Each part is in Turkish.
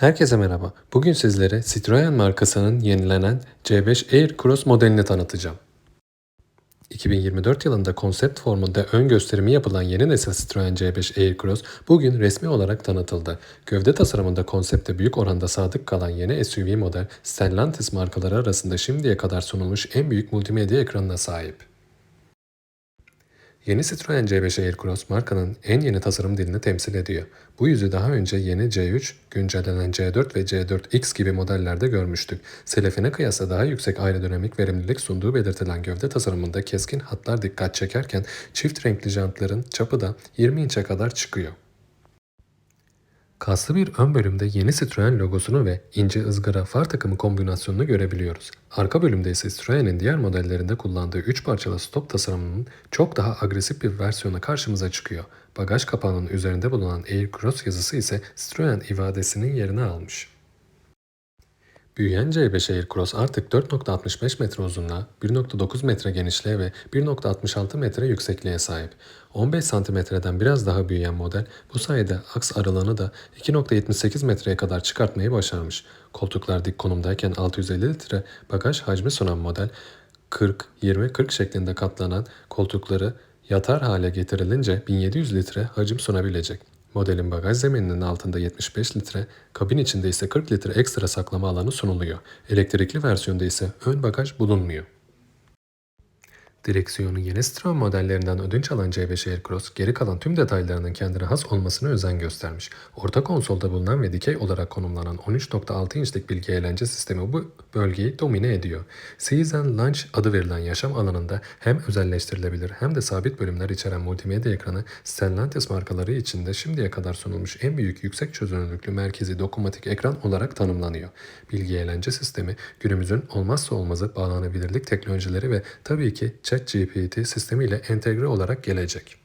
Herkese merhaba. Bugün sizlere Citroen markasının yenilenen C5 Air Cross modelini tanıtacağım. 2024 yılında konsept formunda ön gösterimi yapılan yeni nesil Citroen C5 Air Cross bugün resmi olarak tanıtıldı. Gövde tasarımında konsepte büyük oranda sadık kalan yeni SUV model Stellantis markaları arasında şimdiye kadar sunulmuş en büyük multimedya ekranına sahip. Yeni Citroen C5 Aircross markanın en yeni tasarım dilini temsil ediyor. Bu yüzü daha önce yeni C3, güncellenen C4 ve C4X gibi modellerde görmüştük. Selefine kıyasla daha yüksek aerodinamik verimlilik sunduğu belirtilen gövde tasarımında keskin hatlar dikkat çekerken çift renkli jantların çapı da 20 inçe kadar çıkıyor. Kaslı bir ön bölümde yeni Citroen logosunu ve ince ızgara far takımı kombinasyonunu görebiliyoruz. Arka bölümde ise Citroen'in diğer modellerinde kullandığı 3 parçalı stop tasarımının çok daha agresif bir versiyonu karşımıza çıkıyor. Bagaj kapağının üzerinde bulunan Air Cross yazısı ise Citroen ifadesinin yerini almış. Büyüyen C5 Aircross artık 4.65 metre uzunluğa, 1.9 metre genişliğe ve 1.66 metre yüksekliğe sahip. 15 santimetreden biraz daha büyüyen model bu sayede aks aralığını da 2.78 metreye kadar çıkartmayı başarmış. Koltuklar dik konumdayken 650 litre bagaj hacmi sunan model 40-20-40 şeklinde katlanan koltukları yatar hale getirilince 1700 litre hacim sunabilecek. Modelin bagaj zemininin altında 75 litre, kabin içinde ise 40 litre ekstra saklama alanı sunuluyor. Elektrikli versiyonda ise ön bagaj bulunmuyor. Direksiyonu yeni Citroen modellerinden ödünç alan C5 Aircross, geri kalan tüm detaylarının kendine has olmasına özen göstermiş. Orta konsolda bulunan ve dikey olarak konumlanan 13.6 inçlik bilgi eğlence sistemi bu bölgeyi domine ediyor. Season Launch adı verilen yaşam alanında hem özelleştirilebilir hem de sabit bölümler içeren multimedya ekranı Stellantis markaları içinde şimdiye kadar sunulmuş en büyük yüksek çözünürlüklü merkezi dokunmatik ekran olarak tanımlanıyor. Bilgi eğlence sistemi günümüzün olmazsa olmazı bağlanabilirlik teknolojileri ve tabii ki ChatGPT sistemiyle entegre olarak gelecek.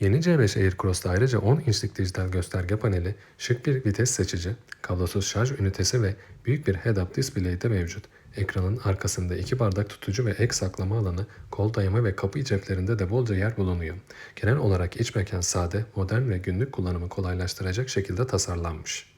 Yeni C5 Aircross'ta ayrıca 10 inçlik dijital gösterge paneli, şık bir vites seçici, kablosuz şarj ünitesi ve büyük bir head-up display de mevcut. Ekranın arkasında iki bardak tutucu ve ek saklama alanı, kol dayama ve kapı ceplerinde de bolca yer bulunuyor. Genel olarak iç mekan sade, modern ve günlük kullanımı kolaylaştıracak şekilde tasarlanmış.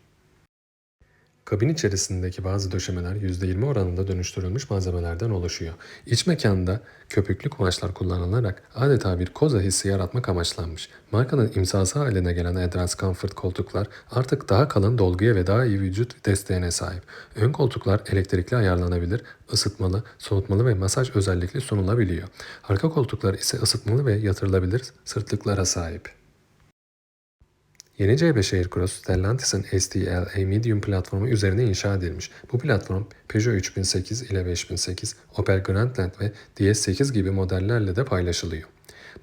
Kabin içerisindeki bazı döşemeler %20 oranında dönüştürülmüş malzemelerden oluşuyor. İç mekanda köpüklü kumaşlar kullanılarak adeta bir koza hissi yaratmak amaçlanmış. Markanın imzası haline gelen Advanced Comfort koltuklar artık daha kalın dolguya ve daha iyi vücut desteğine sahip. Ön koltuklar elektrikli ayarlanabilir, ısıtmalı, soğutmalı ve masaj özellikli sunulabiliyor. Arka koltuklar ise ısıtmalı ve yatırılabilir sırtlıklara sahip. Yeni C5 Aircross, Stellantis'in STLA Medium platformu üzerine inşa edilmiş. Bu platform Peugeot 3008 ile 5008, Opel Grandland ve DS8 gibi modellerle de paylaşılıyor.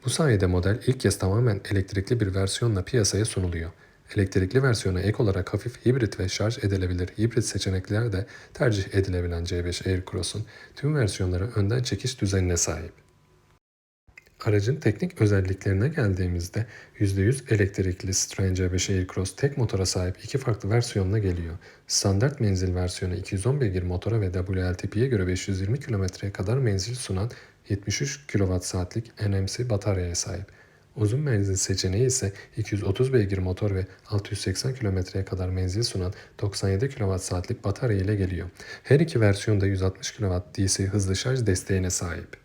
Bu sayede model ilk kez tamamen elektrikli bir versiyonla piyasaya sunuluyor. Elektrikli versiyona ek olarak hafif hibrit ve şarj edilebilir hibrit seçenekler de tercih edilebilen C5 Aircross'un tüm versiyonları önden çekiş düzenine sahip. Aracın teknik özelliklerine geldiğimizde %100 elektrikli Citroen C5 Aircross tek motora sahip iki farklı versiyonla geliyor. Standart menzil versiyonu 210 beygir motora ve WLTP'ye göre 520 kilometreye kadar menzil sunan 73 kWh'lik NMC bataryaya sahip. Uzun menzil seçeneği ise 230 beygir motor ve 680 kilometreye kadar menzil sunan 97 kWh'lik batarya ile geliyor. Her iki versiyon da 160 kW DC hızlı şarj desteğine sahip.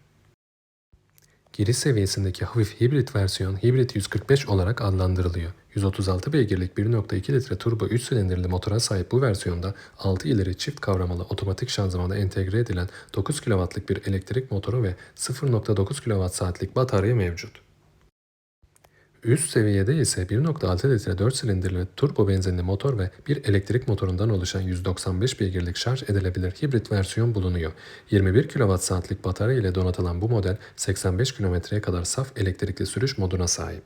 Giriş seviyesindeki hafif hibrit versiyon hibrit 145 olarak adlandırılıyor. 136 beygirlik 1.2 litre turbo 3 silindirli motora sahip bu versiyonda 6 ileri çift kavramalı otomatik şanzımana entegre edilen 9 kW'lık bir elektrik motoru ve 0.9 kWh saatlik batarya mevcut. Üst seviyede ise 1.6 litre 4 silindirli turbo benzinli motor ve bir elektrik motorundan oluşan 195 beygirlik şarj edilebilir hibrit versiyon bulunuyor. 21 kWh batarya ile donatılan bu model 85 kilometreye kadar saf elektrikli sürüş moduna sahip.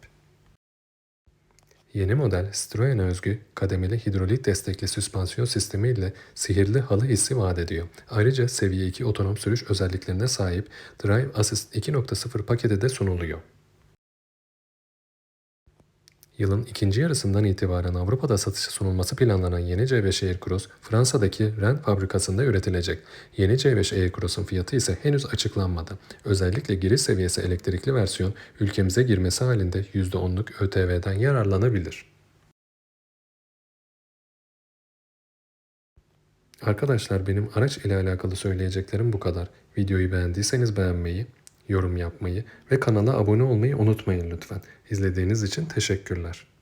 Yeni model Citroen'e özgü kademeli hidrolik destekli süspansiyon sistemi ile sihirli halı hissi vaat ediyor. Ayrıca seviye 2 otonom sürüş özelliklerine sahip Drive Assist 2.0 paketi de sunuluyor. Yılın ikinci yarısından itibaren Avrupa'da satışa sunulması planlanan yeni C5 Aircross, Fransa'daki Rennes fabrikasında üretilecek. Yeni C5 Aircross'un fiyatı ise henüz açıklanmadı. Özellikle giriş seviyesi elektrikli versiyon ülkemize girmesi halinde %10'luk ÖTV'den yararlanabilir. Arkadaşlar benim araç ile alakalı söyleyeceklerim bu kadar. Videoyu beğendiyseniz beğenmeyi, yorum yapmayı ve kanala abone olmayı unutmayın lütfen. İzlediğiniz için teşekkürler.